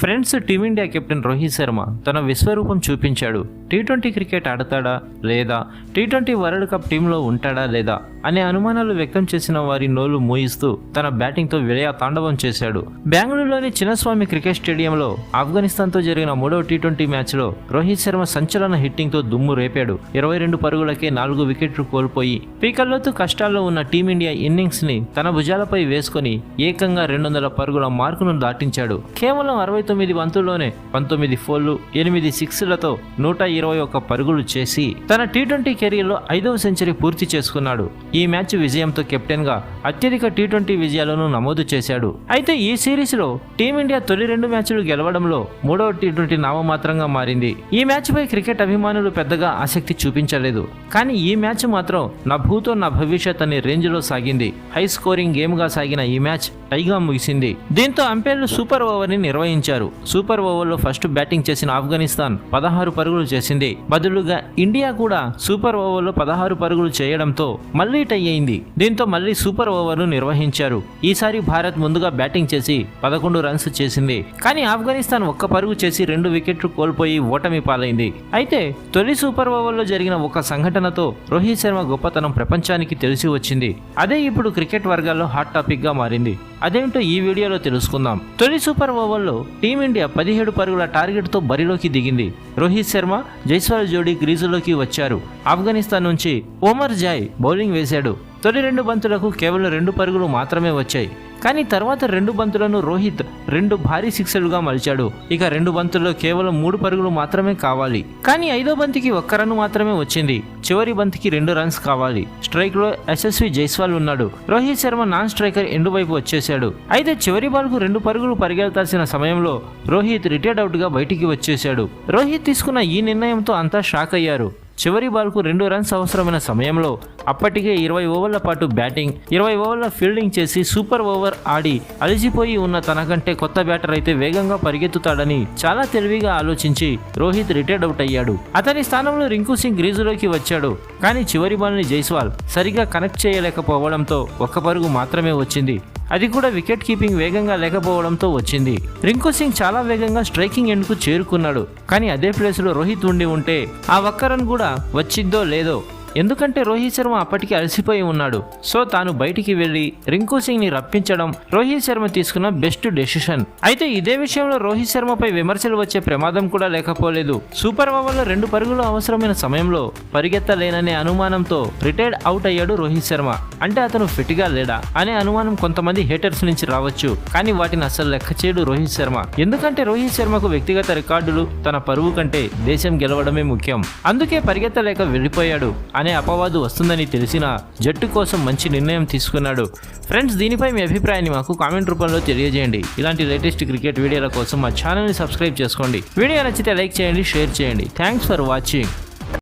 Friends Team India captain Rohit Sharma తన విశ్వరూపం చూపించాడు. టీ ట్వంటీ క్రికెట్ ఆడతాడా లేదా? టీ ట్వంటీ వరల్డ్ కప్ టీంలో ఉంటాడా లేదా? అనే అనుమానాలు వ్యక్తం చేసిన వారి నోలు మూయిస్తూ తన బ్యాటింగ్తో విలయ తాండవం చేశాడు. బెంగళూరులోని చిన్నస్వామి క్రికెట్ స్టేడియంలో ఆఫ్ఘనిస్తాన్తో జరిగిన మూడవ టీ ట్వంటీ మ్యాచ్లో రోహిత్ శర్మ సంచలన హిట్టింగ్తో దుమ్ము రేపాడు. ఇరవై రెండు పరుగులకే నాలుగు వికెట్లు కోల్పోయి పీకల్లోతు కష్టాల్లో ఉన్న టీమిండియా ఇన్నింగ్స్ని తన భుజాలపై వేసుకొని ఏకంగా రెండు వందల పరుగుల మార్కును దాటించాడు. కేవలం అరవై తొమ్మిది బంతుల్లోనే పంతొమ్మిది ఫోర్లు ఎనిమిది సిక్స్లతో నూట ఇరవై ఒక్క పరుగులు చేసి తన టీ ట్వంటీ కెరీర్లో ఐదవ సెంచరీ పూర్తి చేసుకున్నాడు. ఈ మ్యాచ్ విజయంతో కెప్టెన్గా అత్యధిక టీ ట్వంటీ విజయాలను నమోదు చేశాడు. అయితే ఈ సిరీస్లో టీమిండియా తొలి రెండు మ్యాచ్లు గెలవడంలో మూడవ టీ ట్వంటీ నామమాత్రంగా మారింది. ఈ మ్యాచ్పై క్రికెట్ అభిమానులు పెద్దగా ఆసక్తి చూపించలేదు. కానీ ఈ మ్యాచ్ మాత్రం నా భూతో నా భవిష్యత్ అనే రేంజ్లో సాగింది. హై స్కోరింగ్ గేమ్గా సాగిన ఈ మ్యాచ్ టైగా ముగిసింది. దీంతో అంపైర్లు సూపర్ ఓవర్ని నిర్వహించారు. సూపర్ ఓవర్లో ఫస్ట్ బ్యాటింగ్ చేసిన ఆఫ్ఘనిస్తాన్ పదహారు పరుగులు చేసింది. బదులుగా ఇండియా కూడా సూపర్ ఓవర్లో పదహారు పరుగులు చేయడంతో మళ్ళీ టై అయింది. దీంతో మళ్ళీ సూపర్ ఓవర్ను నిర్వహించారు. ఈసారి భారత్ ముందుగా బ్యాటింగ్ చేసి పదకొండు రన్స్ చేసింది. కానీ ఆఫ్ఘనిస్తాన్ ఒక్క పరుగు చేసి రెండు వికెట్లు కోల్పోయి ఓటమి పాలైంది. అయితే తొలి సూపర్ ఓవర్లో జరిగిన ఒక సంఘటనతో రోహిత్ శర్మ గొప్పతనం ప్రపంచానికి తెలిసి వచ్చింది. అదే ఇప్పుడు క్రికెట్ వర్గాల్లో హాట్ టాపిక్గా మారింది. అదేంటో ఈ వీడియోలో తెలుసుకుందాం. తొలి సూపర్ ఓవర్లో టీమిండియా పదిహేడు పరుగుల టార్గెట్తో బరిలోకి దిగింది. రోహిత్ శర్మ జైస్వాల్ జోడీ క్రీజులోకి వచ్చారు. ఆఫ్ఘనిస్తాన్ నుంచి ఓమర్ జాయ్ బౌలింగ్ వేశాడు. తొలి రెండు బంతులకు కేవలం రెండు పరుగులు మాత్రమే వచ్చాయి. కానీ తర్వాత రెండు బంతులను రోహిత్ రెండు భారీ సిక్సర్లుగా మలిచాడు. ఇక రెండు బంతుల్లో కేవలం మూడు పరుగులు మాత్రమే కావాలి. కానీ ఐదో బంతికి ఒక్క రన్ మాత్రమే వచ్చింది. చివరి బంతికి రెండు రన్స్ కావాలి. స్ట్రైక్లో యశస్వి జైస్వాల్ ఉన్నాడు. రోహిత్ శర్మ నాన్ స్ట్రైకర్ ఎండు వైపు వచ్చేశాడు. అయితే చివరి బాల్కు రెండు పరుగులు పరిగెత్తాల్సిన సమయంలో రోహిత్ రిటైర్డ్ అవుట్గా బయటికి వచ్చేశాడు. రోహిత్ తీసుకున్న ఈ నిర్ణయంతో అంతా షాక్ అయ్యారు. చివరి బాల్కు రెండు రన్స్ అవసరమైన సమయంలో అప్పటికే ఇరవై ఓవర్ల పాటు బ్యాటింగ్ ఇరవై ఓవర్ల ఫీల్డింగ్ చేసి సూపర్ ఓవర్ ఆడి అలిసిపోయి ఉన్న తనకంటే కొత్త బ్యాటర్ అయితే వేగంగా పరిగెత్తుతాడని చాలా తెలివిగా ఆలోచించి రోహిత్ రిటైర్డ్ అవుట్ అయ్యాడు. అతని స్థానంలో రింకు సింగ్ గ్రీజులోకి వచ్చాడు. కానీ చివరి బాల్ని జైస్వాల్ సరిగా కనెక్ట్ చేయలేకపోవడంతో ఒక్క పరుగు మాత్రమే వచ్చింది. అది కూడా వికెట్ కీపింగ్ వేగంగా లేకపోవడంతో వచ్చింది. రింకు సింగ్ చాలా వేగంగా స్ట్రైకింగ్ ఎండ్కు చేరుకున్నాడు. కానీ అదే ప్లేస్లో రోహిత్ ఉండి ఉంటే ఆ ఒక్క రన్ కూడా వచ్చిద్దో లేదో ఎందుకంటే రోహిత్ శర్మ అప్పటికి అలసిపోయి ఉన్నాడు. సో తాను బయటికి వెళ్ళి రింకు సింగ్ని రప్పించడం రోహిత్ శర్మ తీసుకున్న బెస్ట్ డెసిషన్. అయితే ఇదే విషయంలో రోహిత్ శర్మపై విమర్శలు వచ్చే ప్రమాదం కూడా లేకపోలేదు. సూపర్ ఓవర్లో రెండు పరుగులు అవసరమైన సమయంలో పరిగెత్తలేననే అనుమానంతో రిటైర్డ్ అవుట్ అయ్యాడు రోహిత్ శర్మ. అంటే అతను ఫిట్గా లేడా అనే అనుమానం కొంతమంది హేటర్స్ నుంచి రావచ్చు. కానీ వాటిని అసలు లెక్క చేయడు రోహిత్ శర్మ. ఎందుకంటే రోహిత్ శర్మకు వ్యక్తిగత రికార్డులు తన పరువు కంటే దేశం గెలవడమే ముఖ్యం. అందుకే పరిగెత్తలేక వెళ్ళిపోయాడు అనే అపవాదు వస్తుందని తెలిసిన జట్టు కోసం మంచి నిర్ణయం తీసుకున్నాడు. ఫ్రెండ్స్ దీనిపై మీ అభిప్రాయాన్ని మాకు కామెంట్ రూపంలో తెలియజేయండి. ఇలాంటి లేటెస్ట్ క్రికెట్ వీడియోల కోసం మా ఛానల్ని సబ్స్క్రైబ్ చేసుకోండి. వీడియో నచ్చితే లైక్ చేయండి షేర్ చేయండి. Thanks for watching.